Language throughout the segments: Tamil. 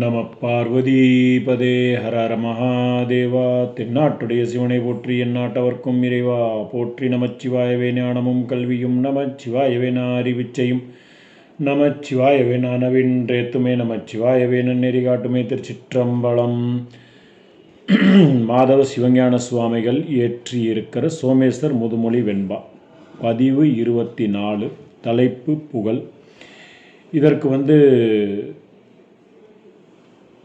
நம பார்வதிபதே ஹர மகாதேவா. தென்னாட்டுடைய சிவனை போற்றி எந்நாட்டவர்க்கும் இறைவா. போற்றி நமச்சிவாயவே ஞானமும் கல்வியும் நமச்சிவாயவே அறிவிச்சையும் நமச்சிவாயவே நனவின்றேத்துமே நமச்சிவாயவே நன்னெறி காட்டுமே திருச்சிற்றம்பலம். மாதவ சிவஞான சுவாமிகள் இயற்றியிருக்கிற சோமேஸ்வர் முதுமொழி வெண்பா. பதிவு இருபத்தி நாலு தலைப்பு புகழ். இதற்கு வந்து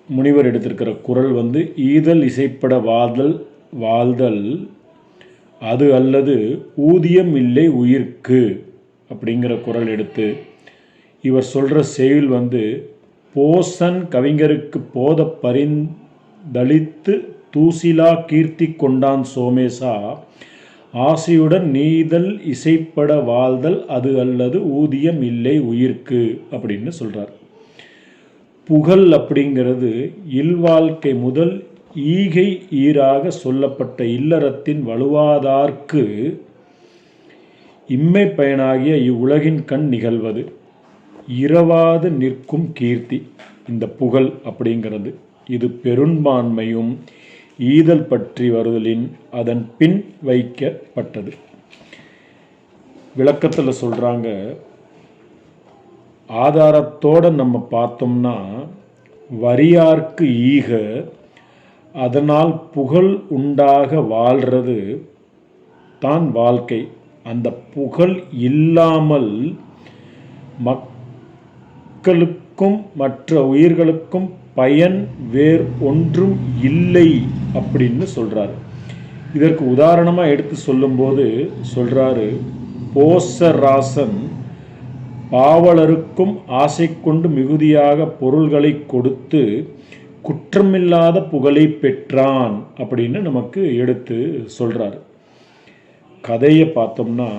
முனிவர் எடுத்திருக்கிற குரல் வந்து ஈதல் இசைப்பட வாதல் வாழ்தல் அது அல்லது ஊதியம் இல்லை உயிர்க்கு அப்படிங்கிற குரல் எடுத்து இவர் சொல்கிற செயல் வந்து போசன் கவிஞருக்கு போத பரிந்தளித்து தூசிலா கீர்த்தி கொண்டான் சோமேசா ஆசையுடன் நீதல் இசைப்பட வாழ்தல் அது அல்லது ஊதியம் இல்லை உயிர்க்கு அப்படின்னு சொல்கிறார் புகழ் அப்படிங்கிறது இல்வாழ்க்கை முதல் ஈகை ஈராக சொல்லப்பட்ட இல்லறத்தின் வலுவாதார்க்கு இம்மை பயனாகிய இவ்வுலகின் கண் நிகழ்வது. இரவாது நிற்கும் கீர்த்தி இந்த புகழ் அப்படிங்கிறது. இது பெரும்பான்மையும் ஈதல் பற்றி வருதலின் அதன் பின் வைக்கப்பட்டது. விளக்கத்தில் சொல்கிறாங்க ஆதாரத்தோடு நம்ம பார்த்தோம்னா வரியார்க்கு ஈக அதனால் புகழ் உண்டாக வாழ்கிறது தான் வாழ்க்கை. அந்த புகழ் இல்லாமல் மக்களுக்கும் மற்ற உயிர்களுக்கும் பயன் வேறு ஒன்றும் இல்லை அப்படின்னு சொல்கிறார் இதற்கு உதாரணமாக எடுத்து சொல்லும்போது சொல்கிறாரு போசராசன் பாவலருக்கும் ஆசை கொண்டு மிகுதியாக பொருள்களை கொடுத்து குற்றமில்லாத புகழை பெற்றான் அப்படின்னு நமக்கு எடுத்து சொல்கிறார் கதையை பார்த்தோம்னா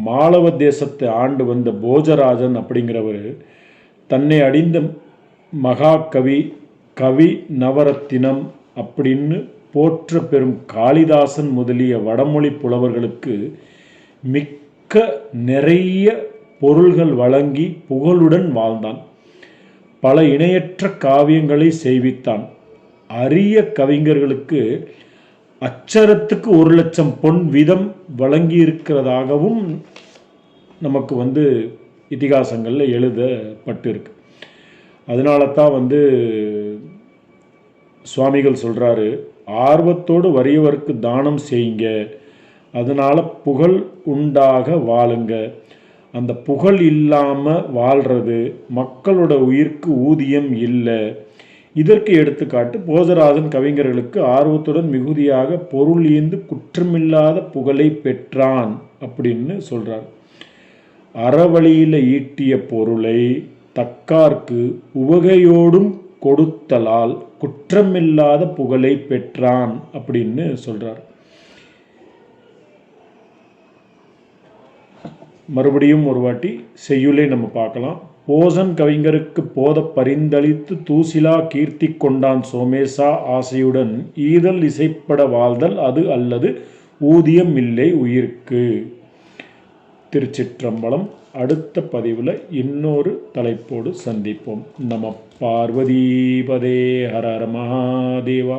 மாளவ தேசத்தை ஆண்டு வந்த போஜராஜன் அப்படிங்கிறவர் தன்னை அடிந்த மகாகவி கவி நவரத்தினம் அப்படின்னு போற்ற பெறும் காளிதாசன் முதலிய வடமொழி புலவர்களுக்கு மிக்க நிறைய பொருள்கள் வழங்கி புகழுடன் வாழ்ந்தான். பல இணையற்ற காவியங்களை செய்வித்தான். அரிய கவிஞர்களுக்கு அச்சரத்துக்கு ஒரு லட்சம் பொன் வீதம் வழங்கியிருக்கிறதாகவும் நமக்கு வந்து இதிகாசங்களில் எழுதப்பட்டிருக்கு. அதனால தான் வந்து சுவாமிகள் சொல்கிறாரு ஆர்வத்தோடு வறியவருக்கு தானம் செய்யுங்க. அதனால் புகழ் உண்டாக வாழுங்க. அந்த புகழ் இல்லாமல் வாழ்கிறது மக்களோட உயிர்க்கு ஊதியம் இல்லை. இதற்கு எடுத்துக்காட்டு போதராஜன் கவிஞர்களுக்கு ஆர்வத்துடன் மிகுதியாக பொருள் ஈந்து குற்றமில்லாத புகழை பெற்றான் அப்படின்னு சொல்கிறார் அறவழியில் ஈட்டிய பொருளை தக்கார்க்கு உவகையோடும் கொடுத்தலால் குற்றமில்லாத புகழை பெற்றான் அப்படின்னு சொல்கிறார் மறுபடியும் ஒரு வாட்டி செய்யுளை நம்ம பார்க்கலாம். போசன் கவிஞருக்கு போத பரிந்தளித்து தூசிலா கீர்த்தி கொண்டான் சோமேசா ஆசையுடன் ஈதல் இசைப்பட வாழ்தல் அது அல்லது ஊதியம் இல்லை உயிர்க்கு திருச்சிற்றம்பலம் அடுத்த பதிவில் இன்னொரு தலைப்போடு சந்திப்போம். நம பார்வதீபதே ஹர ஹர மகாதேவா.